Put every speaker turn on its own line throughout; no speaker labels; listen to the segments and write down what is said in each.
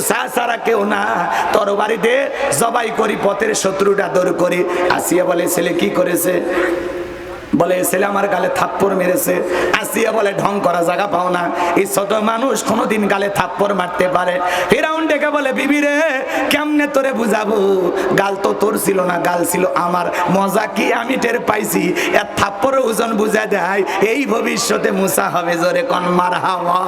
সারা কেউ না। তরবারিতে জবাই করি, পথের শত্রুটা দূর করি। আসিয়া বলে, ছেলে, কি করেছে? বলে ছেলে আমার গালে থাপ্পড় মেরেছে। আসিয়া বলে, ঢং করা জায়গা পাও না। এই ছোট মানুষ কোনোদিন গালে থাপ্পড় মারতে পারে। ফেরাউন ডেকে বলে, বিবি রে, কেমনে তোরে বুঝাবো? গাল তো তোর ছিল না, গাল ছিল আমার। মজা কি আমি টের পাইছি? এর থাপ্পড়ের ওজন বুঝা দেয়। এই ভবিষ্যতে মুসা হবে জোরে কন, মার হাওয়া।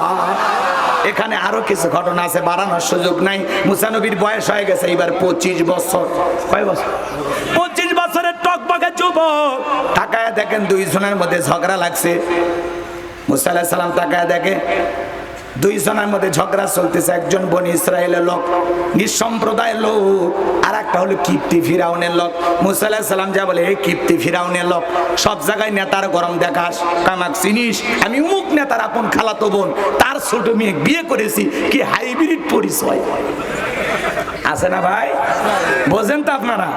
এখানে আরও কিছু ঘটনা আছে, বাড়ানোর সুযোগ নাই। মুসানবীর বয়স হয়ে গেছে এবার পঁচিশ বছর। কয় বছর? পঁচিশ বছরের টকবকে যুবক। তাকায় দেখেন দুই দুইজনের মধ্যে ঝগড়া লাগছে। মুসা আলাহিস সালাম তাকায় দেখে, দুইজনের মধ্যে ঝগড়া চলতেছে। একজন বনি ইসরায়েলের লোক, নিঃসম্প্রদায়ের লোক আর একটা হলো কিপ্তি ফিরাউনের লোক। মুসা আলাহিস সালাম যা বলে, এই কিপ্তি ফিরাউনের লোক, সব জায়গায় নেতার গরম দেখাস, কামাক চিনিস, আমি উমুক নেতার আপন খালাতো বোন, তার ছোট মেয়ে বিয়ে করেছি, কি হাইব্রিড পরিচয়? আছে না ভাই? বোঝেন তো আপনারা,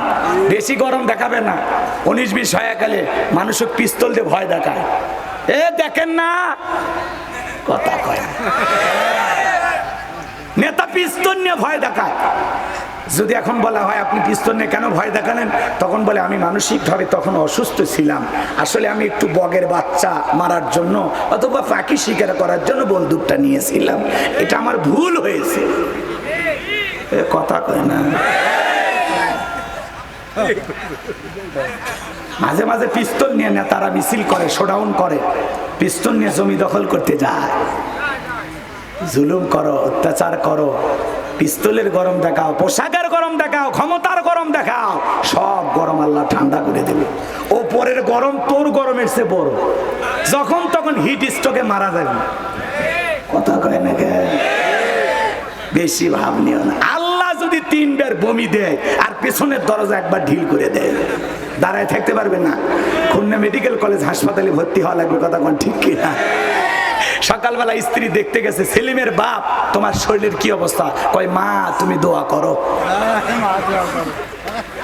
বেশি গরম দেখাবেন না। উনিশ বিশ হয়ে গেলে মানুষ পিস্তল দিয়ে ভয় দেখায়। এ, দেখেন না। কথা কয় নেতা পিস্তল নিয়ে ভয় দেখায়। যদি এখন বলা হয় আপনি পিস্তল নিয়ে কেন ভয় দেখালেন, তখন বলে, আমি মানসিকভাবে তখন অসুস্থ ছিলাম। আসলে আমি একটু বগের বাচ্চা মারার জন্য অথবা পাখি শিকার করার জন্য বন্দুকটা নিয়েছিলাম। এটা আমার ভুল হয়েছে। কথা কয় না। মাঝে মাঝে পিস্তল নিয়ে নেতারা মিছিল করে শোডাউন করে। পিস্তল নিয়ে জমি দখল করতে যায়। জুলুম করো, অত্যাচার করো। পিস্তলের গরম দেখাও, পোশাকের গরম দেখাও, ক্ষমতার গরম দেখাও। সব গরম আল্লাহ ঠান্ডা করে দেবে। ওপরের গরম তোর গরমের চেয়ে বড়। যখন তখন হিট স্ট্রোকে মারা যাবে। কথা কয় না? বেশি ভাব নিও না। যদি তিনবার বমি দেয়, আর পেছনের দরজা একবার ঢিল করে দেয়, দাঁড়ায় থাকতে পারবে না। খুলনা মেডিকেল কলেজ হাসপাতালে ভর্তি হওয়া লাগবে, কথা কোন ঠিক কিনা সকালবেলা স্ত্রী দেখতে গেছে, সেলিমের বাপ, তোমার শরীরের কি অবস্থা? কয়, মা, তুমি দোয়া করো।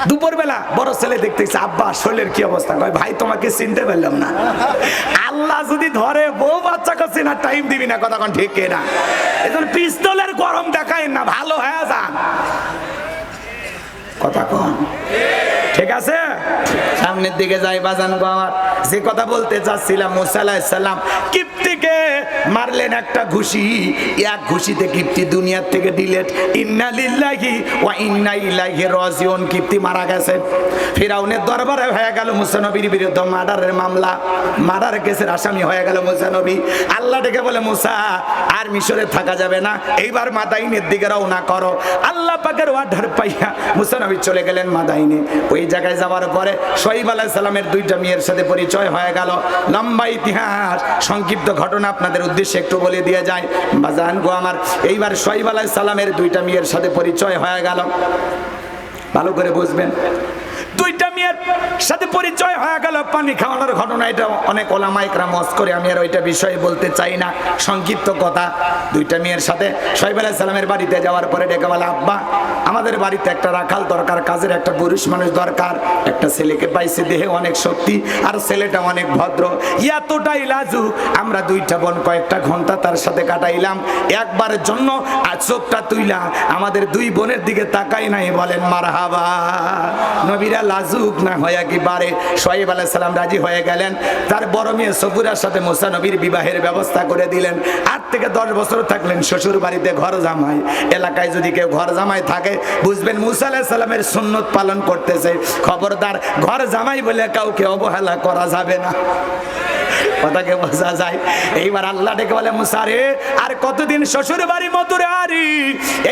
দুপুরবেলা বড় ছেলে দেখতে গেছে আব্বা, শরীরের কি অবস্থা? কয়, ভাই, তোমাকে চিনতে পারলাম না। আল্লাহ যদি ধরে, বউ বাচ্চাকে চেনার টাইম দিবি না, কথা কোন ঠিক না এখন পিস্তলের গরম দেখায় না, ভালো হয়ে যান। কথা কন। ঠিক আছে? সামনের দিকে যাই, বাজান আমার যে কথা বলতে চাচ্ছিলাম, মুসা আলাহিসাল্লাম কিপ্তিকে মারলেন একটা ঘুষি, এক ঘুষিতে কিপ্তি দুনিয়ার থেকে ডিলেট ইন্না লিল্লাহি ওয়া ইন্না ইলাইহি রাজিউন কিপ্তি মারা গেছে। ফিরাউনের দরবারে হয়ে গেল মুসা নবীর বিরুদ্ধে মার্ডারের মামলা। মার্ডার কেসের আসামি হয়ে গেল মুসা নবী আল্লাহ ডেকে বলে, মুসা, আর মিশরে থাকা যাবে না। এইবার মাদাইনের দিকে রওনা করো। আল্লাহ পাকের ওয়ার্ডার পাইয়া মুসা নবী চলে গেলেন মাদাইনে। ওই জায়গায় যাওয়ার পরে শহীদ আলাহ সালামের দুইটা মেয়ের সাথে পরিচয় হয়ে গেল। লম্বা ইতিহাস, সংক্ষিপ্ত ঘটনা আপনাদের উদ্দেশ্যে একটু বলে দিয়ে যায়, বাজান গো আমার, এইবার আলাহ সালামের দুইটা মেয়ের সাথে পরিচয় হয়ে গেল। ভালো করে বুঝবেন। দুইটা মেয়ের সাথে পরিচয় হয়ে গেল। পানি খাওয়ানোর ঘটনা, এটা অনেক ওলামাইকরা মস করে, আমি আর ওইটা বিষয়ে বলতে চাই না। সংক্ষিপ্ত কথা, দুইটা মেয়ের সাথে সাহেব আলাহ সালামের বাড়িতে যাওয়ার পরে ডেকে বলে, আব্বা, আমাদের বাড়িতে একটা রাখাল দরকার, কাজের একটা পুরুষ মানুষ দরকার। একটা ছেলেকে পাইছে দেহে অনেক শক্তি, আর ছেলেটা অনেক ভদ্র। এতটাই লাজু আমরা দুইটা বোন কয়েকটা ঘণ্টা তার সাথে কাটাইলাম। একবারের জন্য আর চোখটা তুইলা। আমাদের দুই বোনের দিকে তাকাই নাই, বলেন, মারহাবা। নবীরা লাজুক না হয়ে কি বারে। সোহেব আলাহ সালাম রাজি হয়ে গেলেন। তার বড় মেয়ে সফুরার সাথে মোসা নবীর বিবাহের ব্যবস্থা করে দিলেন। আট থেকে দশ বছর থাকলেন শ্বশুর বাড়িতে ঘর জামাই। এলাকায় যদি কেউ ঘর জামাই থাকে, বুঝবেন মুসা আলাহ সালামের সুন্নত পালন করতেছে। খবরদার, ঘর জামাই বলে কাউকে অবহেলা করা যাবে না। কথাকে বোঝা যায়? এইবার আল্লাহ ডেকে বলে মুসারে আর কতদিন শ্বশুর বাড়ি মধুরে আরি?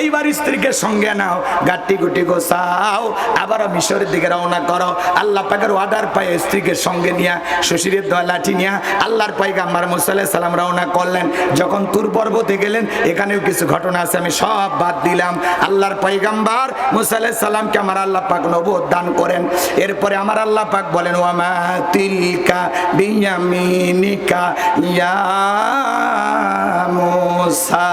এইবার স্ত্রীকে সঙ্গে নাও, গাট্টি গুটি গোসাও আবার মিশরের দিকে রওনা করো। আল্লাহ পাকের অর্ডার পায়ে স্ত্রীকে সঙ্গে নিয়া, শ্বশুরের দোয়া লাঠি নিয়া আল্লাহর পাইগাম্বার মুসা আলাইহিস সালাম রওনা করলেন। যখন তুর পর্বতে গেলেন, এখানেও কিছু ঘটনা আছে, আমি সব বাদ দিলাম। আল্লাহর পাইগাম্বার মুসা আলাইহিস সালামকে আমার আল্লাহ পাক নবুয়ত দান করেন। এরপরে আমার আল্লাহ পাক বলেন, ওয়ামা তিলকা বিয়ামিনিকা ইয়া মুসা।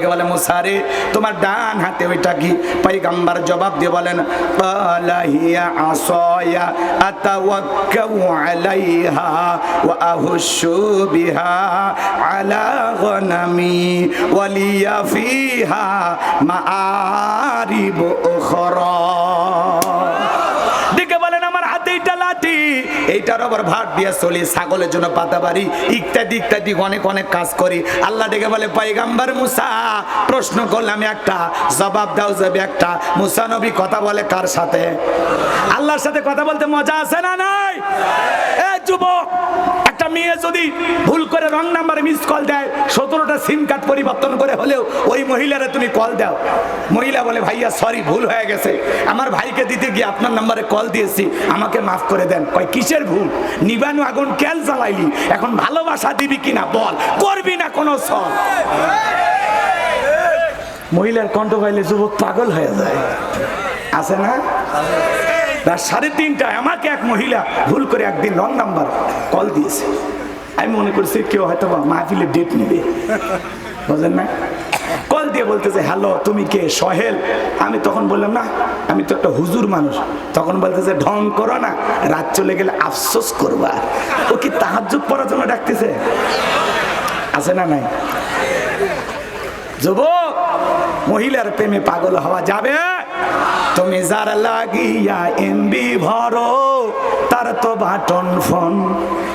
নবীকে বলে, মুসারে, তোমার ডান হাতে ওইটা কি? পাইগাম্বার জবাব দিয়ে বলেন পালাহিয়া আসয়া আতাওয়াক্কাউ আলাইহা ওয়া আলা এইটার আবার ভাত দিয়ে চলি, ছাগলের জন্য পাতা বাড়ি ইত্যাদি ইত্যাদি, অনেক অনেক কাজ করি। আল্লাহ ডেকে বলে পাইগাম্বার মুসা, প্রশ্ন করলাম একটা, জবাব দাও যাবে একটা, মুসা নবী কথা বলে কার সাথে? আল্লাহর সাথে কথা বলতে মজা আছে না নাই? এ যুবক মেয়ে যদি ভুল করে রং নাম্বারে মিস কল দেয়, সতেরোটা সিম কার্ড পরিবর্তন করে হলেও ওই মহিলারে তুমি কল দাও। মহিলা বলে, ভাইয়া সরি ভুল হয়ে গেছে। আমার ভাইকে দিতে গিয়ে আপনার নাম্বারে কল দিয়েছি। আমাকে মাফ করে দেন। কয়, কিসের ভুল? নিবানু আগুন কেল জ্বালাইলি? এখন ভালোবাসা দিবি কিনা বল। করবি না কোনো সব। মহিলার কণ্ঠ পাইলে যুবক পাগল হয়ে যায়। আছে না? রাত সাড়ে তিনটায় আমাকে এক মহিলা ভুল করে একদিন রং নাম্বার কল দিয়েছে। আমি মনে করছি কেউ হয়তো মাহফিলে ডেট নেবে। বুঝলেন না? কল দিয়ে বলতেছে হ্যালো তুমি কে? সহেল? আমি তখন বললাম, না, আমি তো একটা হুজুর মানুষ। তখন বলতেছে, ঢং করো না, রাত চলে গেলে আফসোস করবা। ও কি তাহাজ্জুদ পড়ার জন্য ডাকতেছে? আছে না নাই? যুবক, মহিলার প্রেমে পাগল হওয়া যাবে? তুমি যার লাগিয়া এমবি ভরো তার তো বাটন ফোন।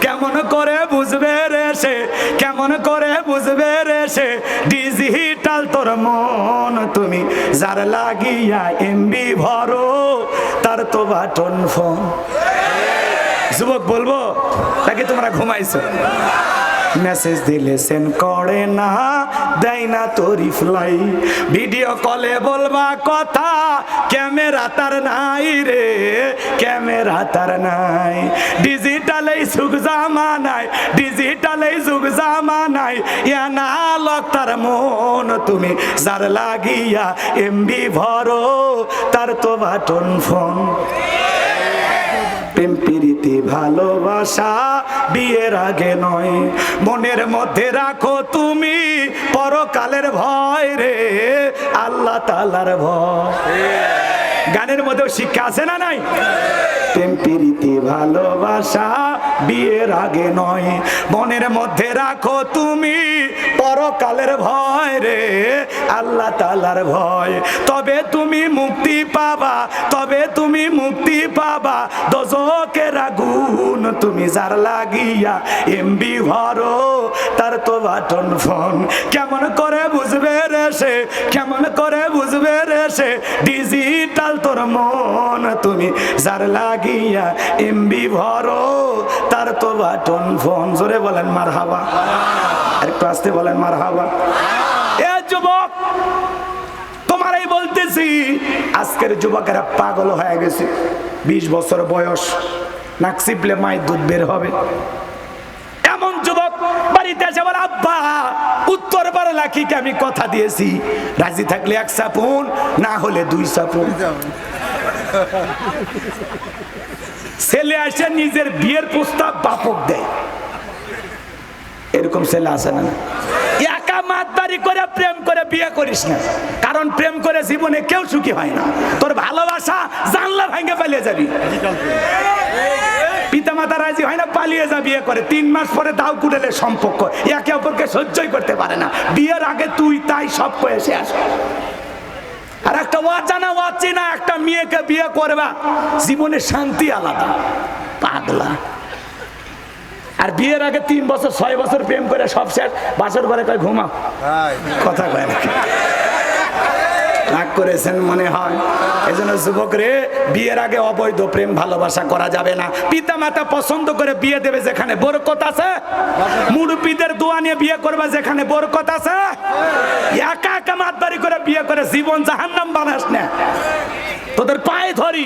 কেমন করে বুঝবে রে সে, কেমন করে বুঝবে রে সে? ডিজিটাল তোর মন তুমি যার লাগিয়া এমবি ভরো তার তো বাটন ফোন। যুবক, বলব, নাকি তোমরা ঘুমাইছো? মেসেজ দিলে সেন্ড করে না, দেয় না তো রিপ্লাই ভিডিও কলে বলবা, কথা ক্যামেরা তার নাই রে, ক্যামেরা তার নাই। ডিজিটাল এই যুগ জামানায়, ডিজিটাল এই যুগ জামানায় না লক তার মন তুমি, যার লাগিয়া এমবি ভরো, তার তো বাটন ফোন। প্রেম, প্রীতি, ভালোবাসা বিয়ের আগে নয়। মনের মধ্যে রাখো তুমি পরকালের ভয় রে, আল্লাহ তালার ভয়। গানের মধ্যেও শিক্ষা আছে না নাই? প্রেম, প্রীতি, ভালোবাসা বিয়ের আগে নয়। মনের মধ্যে রাখো তুমি পরকালের ভয় রে, আল্লাহ তালার ভয়। তবে তুমি মুক্তি পাবা, তবে তুমি মুক্তি পাবা। দজকের আগুন তুমি যার লাগিয়া, এমবি ভরো তার তো বাটন ফোন। কেমন করে বুঝবে রে সে, কেমন করে বুঝবে রে সে ডিজিটাল তোর মন তুমি যার লাগিয়া, এমবি ভরো তার তো বাটন ফোন। জোরে বলেন মার একটু আসতে বলেন মার হাবা যুবক বলতেছি, আজকের যুবকেরা পাগল হয়ে গেছে। বিশ বছর বয়স, নাক চিপলে মায়ের দুধ বের হবে। এমন যুবক, বাড়িতে এসে বলে, আব্বা, উত্তর পারে লাখিকে আমি কথা দিয়েছি। রাজি থাকলে এক সাপুন না হলে দুই সাপুন ছেলে আসে নিজের বিয়ের প্রস্তাব বাপক দেয়। এরকম ছেলে আছে না। একা মাতবাড়ি করে প্রেম করে বিয়ে করিস না। কারণ প্রেম করে জীবনে কেউ সুখী হয় না। তোর ভালোবাসা জানলা ভাঙে পালিয়ে যাবি। পিতা মাতা রাজি হয় না, পালিয়ে যা বিয়ে করে। তিন মাস পরে দাও কুড়েলে সম্পর্ক। একে অপরকে সহ্যই করতে পারে না। বিয়ের আগে তুই তাই সব কয়ে শেষ। আর একটা অজানা অচেনা একটা মেয়েকে বিয়ে করবা। জীবনে শান্তি আলাদা। পাগলা। আর বিয়ের আগে তিন বছর ছয় বছর প্রেম করে সব শেষ। বাসর ঘরে কয় ঘুমাও। কথা কয় না। রাগ করেছেন মনে হয়। এই জন্য যুবক রে বিয়ের আগে অবৈধ প্রেম ভালোবাসা করা যাবে না। পিতা মাতা পছন্দ করে বিয়ে দেবে যেখানে বরকত আছে। মুরব্বীদের দোয়া নিয়ে বিয়ে করবে যেখানে বরকত আছে। একা একা মাতবাড়ি করে বিয়ে করে জীবন জাহান্নাম বানাস না। তোদের পায়ে ধরি।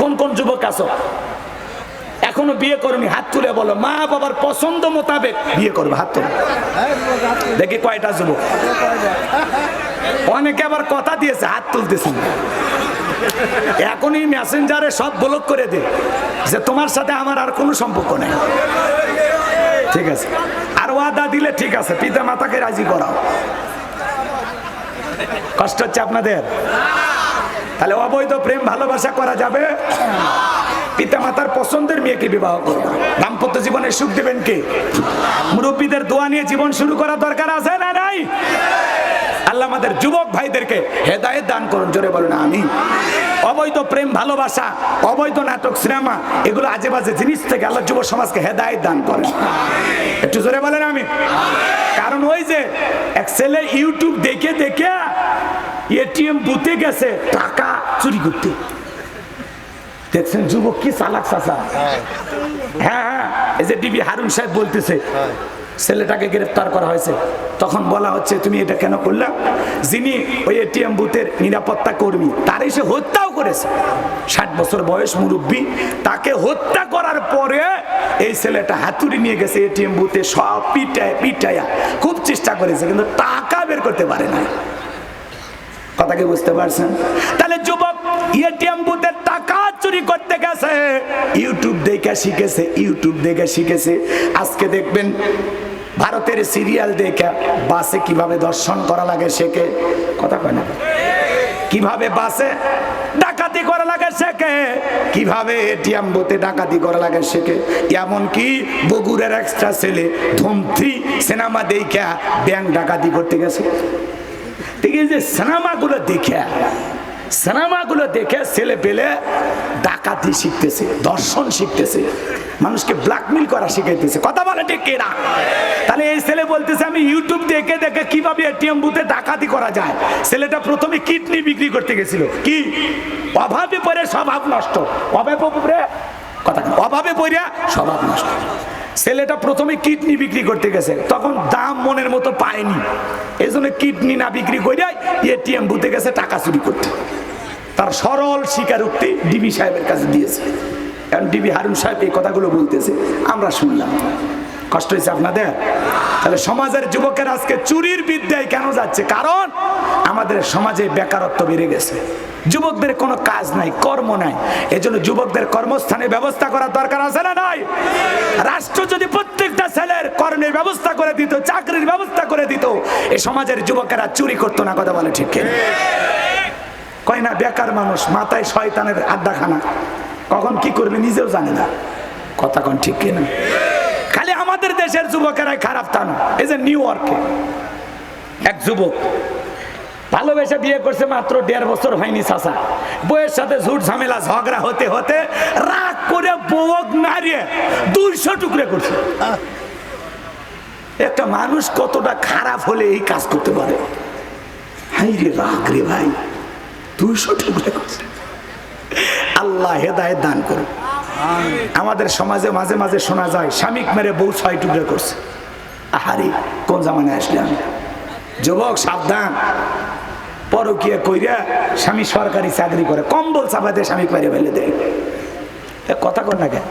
কোন কোন যুবক আছো? এখনও বিয়ে করনি, হাত তুলে বলো, মা বাবার পছন্দ মোতাবেক বিয়ে করবে, হাত তুলে। দেখি কয়টা যুবক। অনেকে আবার কথা দিয়েছে, হাত তুলতেছে এখনই মেসেঞ্জারে সব ব্লক করে দে, যে তোমার সাথে আমার আর কোনো সম্পর্ক নেই। ঠিক আছে। আর ওয়াদা দিলে ঠিক আছে, পিতা মাতাকে রাজি করাও। কষ্ট হচ্ছে আপনাদের? তাহলে অবৈধ প্রেম ভালোবাসা করা যাবে? পিতা মাতার পছন্দের মেয়েকে বিবাহ করবে দাম্পত্য জীবনে সুখ দেবেন কে? মুরব্বীদের দোয়া নিয়ে জীবন শুরু করা দরকার আছে না নাই? আল্লাহ আমাদের যুবক ভাইদেরকে হেদায়েত দান করুন, জোরে বলুন আমি অবৈধ প্রেম, ভালোবাসা, অবৈধ নাটক, সিনেমা, এগুলো আজে বাজে জিনিস থেকে আল্লাহ যুব সমাজকে হেদায়েত দান করেন। একটু জোরে বলেন আমি কারণ ওই যে এক ছেলে ইউটিউব দেখে দেখে এটিএম বুথে গেছে, টাকা চুরি করতে। দেখছেন যুবক কি চালাক চাচা? হ্যাঁ। হ্যাঁ এই যে ডিবি হারুন সাহেব বলতেছে ছেলেটাকে গ্রেফতার করা হয়েছে। তখন বলা হচ্ছে তুমি এটা কেন করলে? যিনি ওই এটিএম বুথের নিরাপত্তা কর্মী তারই সে হত্যাও করেছে। ষাট বছর বয়স মুরব্বী তাকে হত্যা করার পরে এই ছেলেটা হাতুড়ি নিয়ে গেছে এটিএম বুথে সব পিটায় পিটায়া খুব চেষ্টা করেছে কিন্তু টাকা বের করতে পারে না কথা কি বুঝতে পারছেন? তাহলে যুবক এটিএম বুথের টাকা চুরি করতে গেছে। ইউটিউব দেখে শিখেছে ইউটিউব দেখে শিখেছে। আজকে দেখবেন ভারতের সিরিয়াল দেখে বাসে কীভাবে দর্শন করা লাগে শেখে। কথা কয় না? কীভাবে বাসে ডাকাতি করা লাগে শেখে। কীভাবে এটিএম বুথে ডাকাতি করা লাগে শেখে। এমনকি বগুড়ের এক্সট্রা ছেলে ধুমথ্রি সিনেমা দেখা ব্যাংক ডাকাতি করতে গেছে। আছে যে সিনেমাগুলো দেখে সিনেমাগুলো দেখে ছেলে পেলে ডাকাতি শিখতেছে, দর্শন শিখতেছে, মানুষকে ব্ল্যাকমেল করা শিখাইতেছে। কথা বলে ঠিক কিনা তাহলে এই ছেলে বলতেছে, আমি ইউটিউব দেখে দেখে কীভাবে এটিএম বুথে ডাকাতি করা যায়? ছেলেটা প্রথমে কিডনি বিক্রি করতে গেছিল। কি? অভাবে পড়ে স্বভাব নষ্ট। অভাবে পড়ে কথা অভাবে পড়ে স্বভাব নষ্ট। ছেলেটা প্রথমে কিডনি বিক্রি করতে গেছে, তখন দাম মনের মতো পায়নি। এই জন্য কিডনি না বিক্রি করে এটিএম বুথে গেছে, টাকা চুরি করতে। তার সরল শিকার স্বীকারোক্তি ডিবি সাহেবের কাছে দিয়েছে। কারণ ডিবি হারুন সাহেব এই কথাগুলো বলতেছে, আমরা শুনলাম। কষ্ট হয়েছে আপনাদের? তাহলে সমাজের যুবকের আজকে চুরির বিদ্যায় কেন যাচ্ছে? কারণ আমাদের সমাজে বেকারত্ব বেড়ে গেছে। যুবকদের কোনো কাজ নাই, কর্ম নাই। এজন্য যুবকদের কর্মস্থানে ব্যবস্থা করার দরকার আছে না নাই? রাষ্ট্র যদি প্রত্যেকটা ছেলের কর্মের ব্যবস্থা করে দিত, চাকরির ব্যবস্থা করে দিত, এ সমাজের যুবকেরা চুরি করতো না, কথা বলে ঠিক? কয় না, বেকার মানুষ, মাথায় শয়তানের আড্ডাখানা। কখন কি করবে নিজেও জানে না। কথা কোন ঠিক কিনা? খালি আমাদের দেশের যুবকেরাই খারাপ তা না এই যে নিউ ইয়র্কে এক যুবক ভালোবেসে বিয়ে করছে মাত্র দেড় বছর হয়নি চাষা বইয়ের সাথে ঝুট ঝামেলা, ঝগড়া হতে হতে রাগ করে বউক নাড়িয়ে দুইশো টুকরে করছে। একটা মানুষ কতটা খারাপ হলে এই কাজ করতে পারে? হাই রে রাগ রে ভাই, দুইশো টুকরে করছে। আল্লাহ হেদায়ত দান করুন আমাদের সমাজে মাঝে মাঝে শোনা যায় স্বামীক মেরে বউ ছয় টুকরে করছে। আহারে, কোন জামানে আসলে আমি? যুবক, সাবধান। পরকিয়া কইরা স্বামী সরকারি চাকরি করে, কম্বল চাপাতে স্বামী মেরে ফেলে দেয়। কথা কর না কেন?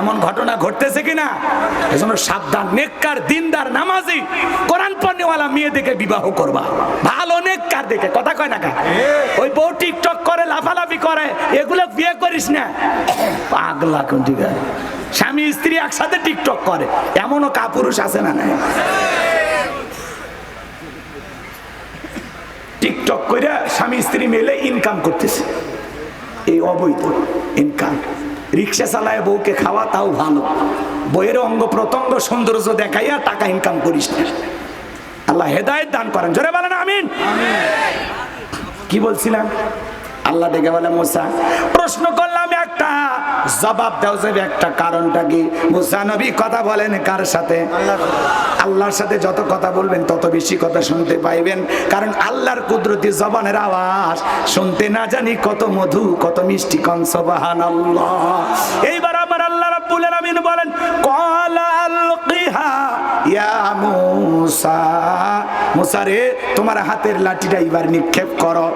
এমন ঘটনা ঘটতেছে কিনা? এজন্য সাবধান, নেককার, দিনদার, নামাজি, কোরআন পণ্যওয়ালা মেয়ে দেখে বিবাহ করবা। ভালো নেককার দেখে কথা কয় না ওই বউ টিকটক করে লাফালাফি করে এগুলো বিয়ে করিস না। পাগলা কোন স্বামী স্ত্রী একসাথে টিকটক করে এমনও কাপুরুষ আছে না না টিকটক করে স্বামী স্ত্রী মিলে ইনকাম করতেছে। এই অবৈধ ইনকাম রিক্সা চালায় বউকে খাওয়া তাও ভালো। বইয়ের অঙ্গ প্রত্যঙ্গ সৌন্দর্য দেখাইয়া টাকা ইনকাম করিস না। আল্লাহ হেদায়ত দান করেন। জোরে বলেন আমিন। কি বলছিলাম? আল্লাহ ডেকে বলে, মোসা, প্রশ্ন করলাম একটা। জবাব দাও যাবে একটা কারণটা কি? মুসা নবী কথা বলেন কার সাথে? আল্লাহর সাথে যত কথা বলবেন, তত বেশি কথা শুনতে পাইবেন। কারণ আল্লাহর কুদরতি জবানের আওয়াজ শুনতে না জানি কত মধু, কত মিষ্টি কনসবাহান এইবার আমার আল্লাহ রাব্বুল আলামিন বলেন ক্বালা আলকিহা ইয়া তোমার হাতের লাঠিটা এবার নিক্ষেপ করো।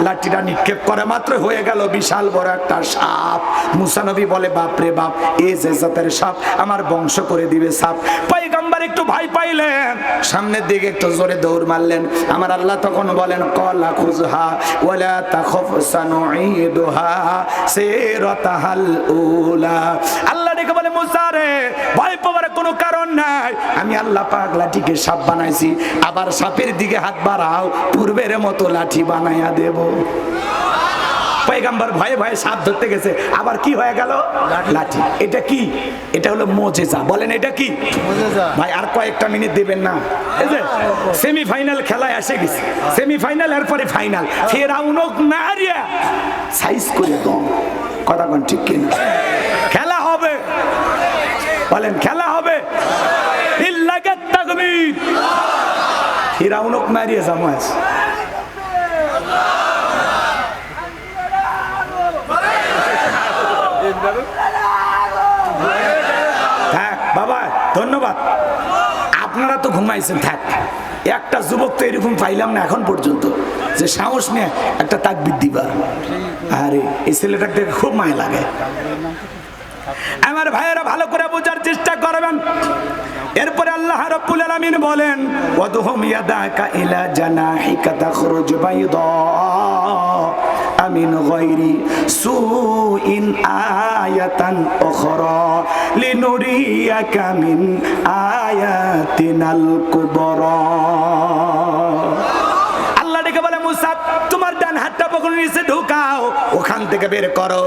লাঠিটা নিক্ষেপ করে মাত্র হয়ে গেল বিশাল বড় একটা সাপ। মুসা নবী বলে, বাপ রে বাপ, এ যে জাতের সাপ, আমার বংশ করে দিবে সাপ। পয়গম্বর একটু ভাই পাইলেন। সামনের দিকে একটু জোরে দৌড় মারলেন। আমার আল্লাহ তখন বলেন, কলা খুজহা, ওয়ালা তাখফ সানুঈদুহা। আল্লাহ বলে রে পাওয়ার কোনো কারণ নাই। আমি আল্লাহ পাক লাঠিকে সাপ বানাইছি, আবার সাপের দিকে হাত বাড়াও, পূর্বের মতো লাঠি বানাইয়া দেব। পয়গাম্বর ভয়ে ভয়ে সাপ ধরতে গেছে। আবার কি হয়ে গেল? লাঠি। এটা কি? এটা হলো মোজেজা। বলেন এটা কি?
মোজেজা।
ভাই আর কয়েকটা মিনিট দিবেন না। এই যে সেমিফাইনাল খেলায় এসে গেছে। সেমিফাইনাল এর পরে ফাইনাল ফেরাউনক না হারিয়া সাইজ করে দাও। কথা কোন ঠিক কিনা? খেলা হবে। বলেন খেলা হবে। ইল্লাকে তাকবীর ফেরাউনক মারিয়ে জামাজ থাক বাবা ধন্যবাদ। আপনারা তো ঘুমাইছেন, থাক। একটা যুবক তো এরকম পাইলাম না এখন পর্যন্ত যে সাহস নিয়ে একটা তাকবির দিবা। আরে, এই ছেলেটাকে দেখে খুব মায় লাগে। আমার ভাইয়েরা ভালো করে বোঝার চেষ্টা করবেন। এরপরে আল্লাহ রাব্বুল আলামিন বলেন, ওয়াদহুম ইয়াদাকা ইলা জানাহিকা তাখরুজ বাইদা। আমিন গায়রি সুইন আয়াতান উখরা লিনুরিয়াকা মিন আয়াতিনাল কুবরা আল্লাহ ডেকে বলে মুসা তোমার ডান হাতটা পকড়ে নিচে ঢুকাও। ওখান থেকে বের করো।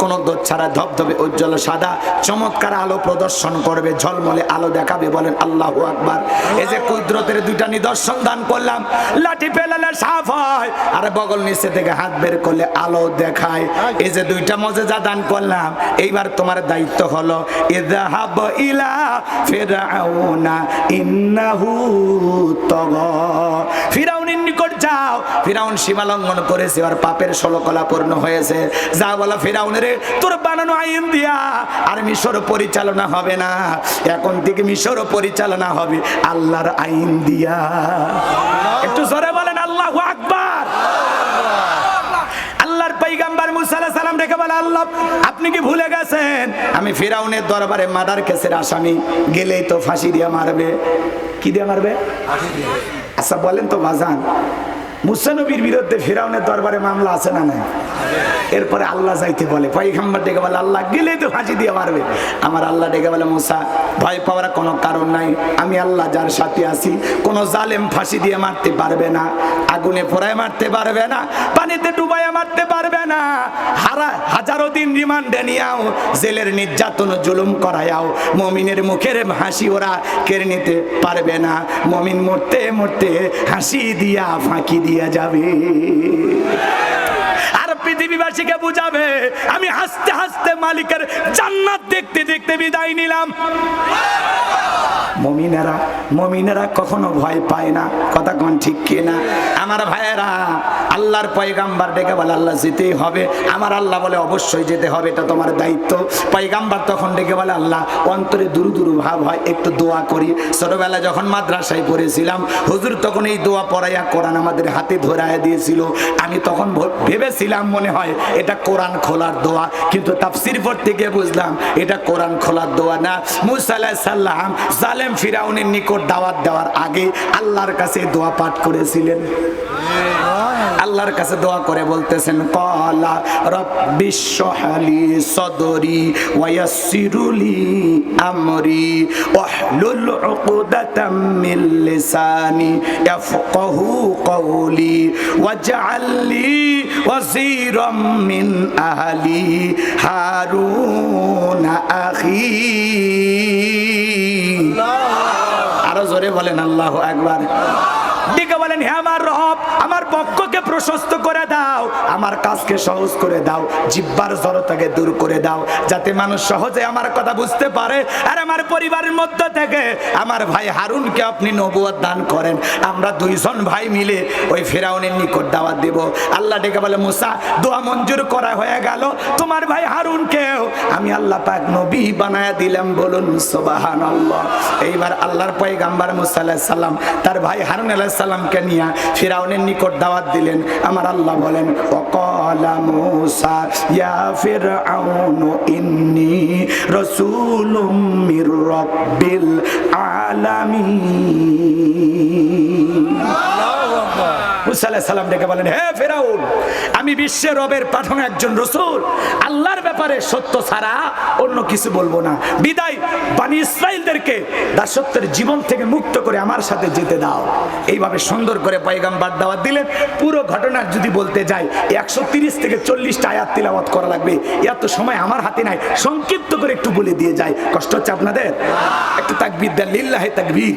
কোন দোষ ছাড়া ধবধবে, উজ্জ্বল সাদা, চমৎকার আলো প্রদর্শন করবে, ঝলমলে আলো দেখাবে, বলেন আল্লাহ আকবার। এই যে কুদরতের দুইটা নিদর্শন দান করলাম, লাঠি ফেলালে সাফ হয়, আর বগল নিচে থেকে হাত বের করলে আলো দেখায়। এই যে দুইটা মজেজা দান করলাম, এইবার তোমার দায়িত্ব হলো, ইযহাব ইলা ফিরআউনা ইন্নাহু তাগা। ফিরাউনের নিকট যাও। ফিরাউন সীমা লঙ্ঘন করেছে আর পাপের ষোলকলা পূর্ণ হয়েছে। যা বলা ফিরাউনের তোর বানানো আইন দিয়া। আর মিশর পরিচালনা হবে না। এখন থেকে মিশর পরিচালনা হবে আল্লাহর আইন দিয়া। একটু জোরে বলেন, আল্লাহ আকবার। আল্লাহর রেখে আল্লাহ, আপনি কি ভুলে গেছেন? আমি ফিরাউনের দরবারে মার্ডার কেসের গেলেই তো ফাঁসি দিয়ে মারবে। কি দিয়ে মারবে? আচ্ছা বলেন তো, বাজান। মুসানবীর বিরুদ্ধে ফিরাউনের দরবারে মামলা আছে না নাই? এরপরে আল্লাহ যাইতে বলে, পয়গাম্বার ডেকে বলে, আল্লাহ গেলেই তো ফাঁসি দিয়ে মারবে। আমার আল্লাহ ডেকে বলে, মুসা, ভয় পাওয়ার কোনো কারণ নাই। আমি আল্লাহ যার সাথে আছি, কোন জালেম ফাঁসি দিয়ে মারতে পারবে না, আগুনে পোড়ায় মারতে পারবে না, পানিতে ডুবাইয়া মারতে পারবে না। হারা, হাজারো দিন রিমান্ডে নিয়াও, জেলের নির্যাতন জুলুম করায়াও, মমিনের মুখের হাসি ওরা কেড়ে নিতে পারবে না। মমিন মরতে মরতে হাসি দিয়া ফাঁকি দিয়া যাবে। আর পৃথিবীবাসীকে বুঝাবে আমি হাসতে হাসতে মালিকের জান্নাত দেখতে দেখতে বিদায় নিলাম। মমিনেরা মমিনেরা কখনো ভয় পায় না। কথা কোন ঠিক কিনা আমার ভাইয়েরা, আল্লাহর পয়গাম্বার ডেকে বলে, আল্লাহ যেতেই হবে। আমার আল্লাহ বলে, অবশ্যই যেতে হবে, এটা তোমার দায়িত্ব। পয়গাম্বার তখন ডেকে বলে, আল্লাহ, অন্তরে দুরু দুরু ভাব হয়, একটু দোয়া করি। ছোটবেলা যখন মাদ্রাসায় পড়েছিলাম, হুজুর তখন এই দোয়া পড়াইয়া কোরআন আমাদের হাতে ধরাইয়া দিয়েছিল। আমি তখন ভেবেছিলাম মনে হয়, এটা কোরআন খোলার দোয়া, কিন্তু তাফসির পড়তে থেকে বুঝলাম এটা কোরআন খোলার দোয়া না। মুসা আলাইহিস জালেম ফিরাউনের নিকট দাওয়াত দেওয়ার আগে আল্লাহর কাছে দোয়া পাঠ করেছিলেন। আল্লাহর কাছে দোয়া করে বলতেছেন, কলা রব্বিশ শহলি সদরি ওয়াসিরুলি আমরি ওয়াহলুল উকদাতাম মিন লিসানি ইয়াফকাহু কওলি ওয়াজআল লি ওয়াজিরাম মিন আহলি হারুন আখি। আরও জোরে বলেন আল্লাহ একবার দিকে বলেন, হে আমার আমার পক্ষকে প্রশস্ত করে দাও। আমার কাজকে সহজ করে দাও। জিব্বার জড়তাকে দূর করে দাও। যাতে মানুষ সহজে আমার কথা বুঝতে পারে। আর আমার পরিবারের মধ্যে থেকে আমার ভাই হারুনকে আপনি নবুয়ত দান করেন। আমরা দুইজন ভাই মিলে ওই ফেরাউনের নিকট দাওয়াত দেব। আল্লাহ ডেকে বলে, মুসা, দোয়া মঞ্জুর করা হয়ে গেল। তোমার ভাই হারুনকেও আমি আল্লাহ পাক নবী বানায়া দিলাম বলুন সোবাহান এইবার আল্লাহর পয়গাম্বার মুসা আলাইহিস সালাম তার ভাই হারুন আলাইহিস সালামকে নিয়ে ফিরাউনের নিকট দাওয়াত দিলেন। আমার আল্লাহ বলেন ওয়াকালা মুসা ইয়া ফিরআউন ইন্নী রাসূলুম মির রাব্বিল আলামিন। মুসা সালাম ডেকে বলেন হে ফেরাউন আমি বিশ্বের রবের পাঠানো একজন রসুল। আল্লাহর ব্যাপারে সত্য ছাড়া অন্য কিছু বলব না। বিদায় বানি ইসরায়েলদেরকে দাসত্বের জীবন থেকে মুক্ত করে আমার সাথে যেতে দাও। এইভাবে সুন্দর করে পয়গাম্বার দাওয়াত দিলেন। পুরো ঘটনার যদি বলতে যাই একশো তিরিশ থেকে চল্লিশটা আয়াত তিলাওয়াত করা লাগবে। এত সময় আমার হাতে নাই। সংক্ষিপ্ত করে একটু বলে দিয়ে যাই। কষ্ট হচ্ছে আপনাদের? একটু তাকবির দেন। লিল্লাহে তাকবীর।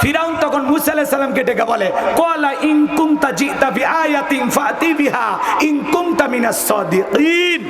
ফিরাউন তখন মুসা ডেকে বলে কলা ইন কুনতা জিতা বিহা, ইন কুনতা মিনাস সাদিকিন।